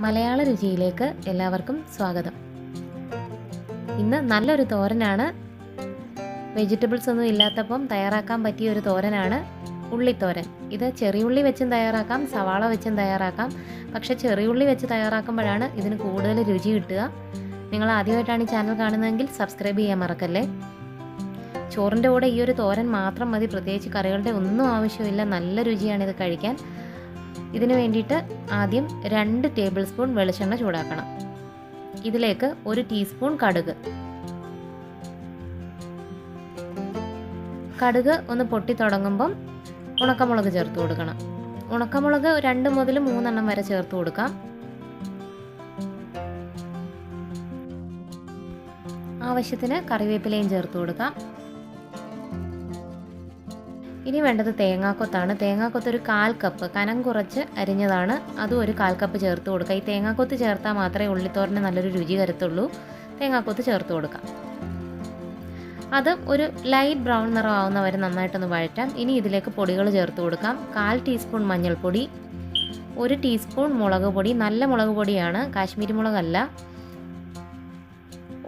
മലയാള രുചിയിലേക്ക് എല്ലാവർക്കും സ്വാഗതം. ഇന്ന് നല്ലൊരു തോരനാണ്. വെജിറ്റബിൾസ് ഒന്നും ഇല്ലാത്തപ്പം തയ്യാറാക്കാൻ പറ്റിയ ഒരു തോരനാണ് ഉള്ളിത്തോരൻ. ഇത് ചെറിയുള്ളി വെച്ചും തയ്യാറാക്കാം സവാള വെച്ചും തയ്യാറാക്കാം. പക്ഷേ ചെറിയുള്ളി വെച്ച് തയ്യാറാക്കുമ്പോഴാണ് ഇതിന് കൂടുതൽ രുചി കിട്ടുക. നിങ്ങൾ ആദ്യമായിട്ടാണ് ഈ ചാനൽ കാണുന്നതെങ്കിൽ സബ്സ്ക്രൈബ് ചെയ്യാൻ മറക്കല്ലേ? ചോറിന്റെ കൂടെ ഈ ഒരു തോരൻ മാത്രം മതി. പ്രത്യേകിച്ച് കറികളുടെ ഒന്നും ആവശ്യമില്ല. നല്ല രുചിയാണ് ഇത് കഴിക്കാൻ. ഇതിന് വേണ്ടിയിട്ട് ആദ്യം രണ്ട് ടേബിൾ സ്പൂൺ വെളിച്ചെണ്ണ ചൂടാക്കണം. ഇതിലേക്ക് ഒരു ടീസ്പൂൺ കടുക്. കടുക് ഒന്ന് പൊട്ടി തുടങ്ങുമ്പം ഉണക്കമുളക് ചേർത്ത് കൊടുക്കണം. ഉണക്കമുളക് രണ്ട് മുതൽ മൂന്നെണ്ണം വരെ ചേർത്ത് കൊടുക്കാം. ആവശ്യത്തിന് കറിവേപ്പിലയും ചേർത്ത് കൊടുക്കാം. ഇനി വേണ്ടത് തേങ്ങാക്കൊത്താണ്. തേങ്ങാക്കൊത്ത് ഒരു കാൽ കപ്പ്. കനം കുറച്ച് അരിഞ്ഞതാണ്. അതും ഒരു കാൽ കപ്പ് ചേർത്ത് കൊടുക്കുക. ഈ തേങ്ങാക്കൊത്ത് ചേർത്താൽ മാത്രമേ ഉള്ളിത്തോരന് നല്ലൊരു രുചി വരത്തുള്ളൂ. തേങ്ങാക്കൊത്ത് ചേർത്ത് കൊടുക്കാം. അത് ഒരു ലൈറ്റ് ബ്രൗൺ നിറമാവുന്ന വരെ നന്നായിട്ടൊന്ന് വഴറ്റാം. ഇനി ഇതിലേക്ക് പൊടികൾ ചേർത്ത് കൊടുക്കാം. കാൽ ടീസ്പൂൺ മഞ്ഞൾപ്പൊടി ഒരു ടീസ്പൂൺ മുളക് പൊടി. നല്ല മുളക് പൊടിയാണ്. കാശ്മീരി മുളകല്ല.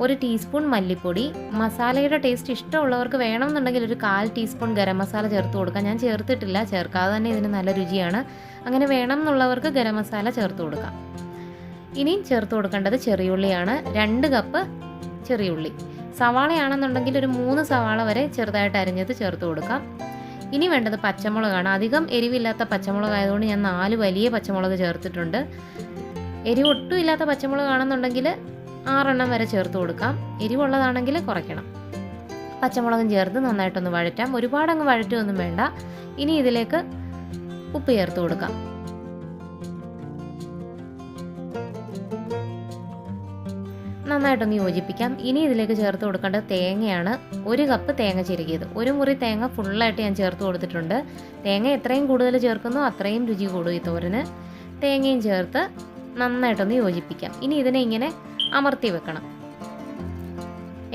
ഒരു ടീസ്പൂൺ മല്ലിപ്പൊടി. മസാലയുടെ ടേസ്റ്റ് ഇഷ്ടമുള്ളവർക്ക് വേണമെന്നുണ്ടെങ്കിൽ ഒരു കാൽ ടീസ്പൂൺ ഗരം മസാല ചേർത്ത് കൊടുക്കാം. ഞാൻ ചേർത്തിട്ടില്ല. ചേർക്കാതെ തന്നെ ഇതിന് നല്ല രുചിയാണ്. അങ്ങനെ വേണം എന്നുള്ളവർക്ക് ഗരം മസാല ചേർത്ത് കൊടുക്കാം. ഇനിയും ചേർത്ത് കൊടുക്കേണ്ടത് ചെറിയുള്ളിയാണ്. രണ്ട് കപ്പ് ചെറിയുള്ളി. സവാളയാണെന്നുണ്ടെങ്കിൽ ഒരു മൂന്ന് സവാള വരെ ചെറുതായിട്ട് അരിഞ്ഞത് ചേർത്ത് കൊടുക്കാം. ഇനി വേണ്ടത് പച്ചമുളകാണ്. അധികം എരിവില്ലാത്ത പച്ചമുളക് ആയതുകൊണ്ട് ഞാൻ നാല് വലിയ പച്ചമുളക് ചേർത്തിട്ടുണ്ട്. എരിവ് ഒട്ടും ഇല്ലാത്ത പച്ചമുളകാണെന്നുണ്ടെങ്കിൽ ആറെണ്ണം വരെ ചേർത്ത് കൊടുക്കാം. എരിവുള്ളതാണെങ്കിൽ കുറയ്ക്കണം. പച്ചമുളകും ചേർത്ത് നന്നായിട്ടൊന്ന് വഴറ്റാം. ഒരുപാടങ്ങ് വഴറ്റുമൊന്നും വേണ്ട. ഇനി ഇതിലേക്ക് ഉപ്പ് ചേർത്ത് കൊടുക്കാം. നന്നായിട്ടൊന്ന് യോജിപ്പിക്കാം. ഇനി ഇതിലേക്ക് ചേർത്ത് കൊടുക്കേണ്ടത് തേങ്ങയാണ് ഒരു കപ്പ് തേങ്ങ ചിരുകിയത്. ഒരു മുറി തേങ്ങ ഫുള്ളായിട്ട് ഞാൻ ചേർത്ത് കൊടുത്തിട്ടുണ്ട്. തേങ്ങ എത്രയും കൂടുതൽ ചേർക്കുന്നു അത്രയും രുചി കൂടും ഈ തോരന്. തേങ്ങയും ചേർത്ത് നന്നായിട്ടൊന്ന് യോജിപ്പിക്കാം. ഇനി ഇതിനെ ഇങ്ങനെ അമർത്തി വെക്കണം.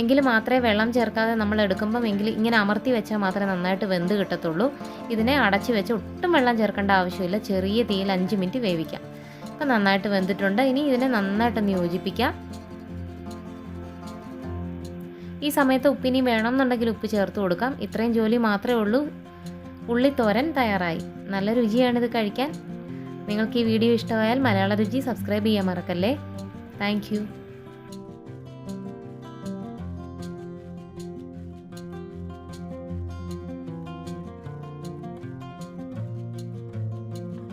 എങ്കിൽ മാത്രമേ വെള്ളം ചേർക്കാതെ നമ്മൾ എടുക്കുമ്പം എങ്കിൽ ഇങ്ങനെ അമർത്തി വെച്ചാൽ മാത്രമേ നന്നായിട്ട് വെന്ത് കിട്ടത്തുള്ളൂ. ഇതിനെ അടച്ചു വെച്ച് ഒട്ടും വെള്ളം ചേർക്കേണ്ട ആവശ്യമില്ല. ചെറിയ തീയിൽ അഞ്ച് മിനിറ്റ് വേവിക്കാം. അപ്പം നന്നായിട്ട് വെന്തിട്ടുണ്ട്. ഇനി ഇതിനെ നന്നായിട്ടൊന്ന് യോജിപ്പിക്കാം. ഈ സമയത്ത് ഉപ്പിനി വേണമെന്നുണ്ടെങ്കിൽ ഉപ്പ് ചേർത്ത് കൊടുക്കാം. ഇത്രയും ജോലി മാത്രമേ ഉള്ളൂ. ഉള്ളിത്തോരൻ തയ്യാറായി. നല്ല രുചിയാണിത് കഴിക്കാൻ. നിങ്ങൾക്ക് ഈ വീഡിയോ ഇഷ്ടമായാൽ മലയാള രുചി സബ്സ്ക്രൈബ് ചെയ്യാൻ മറക്കല്ലേ? താങ്ക്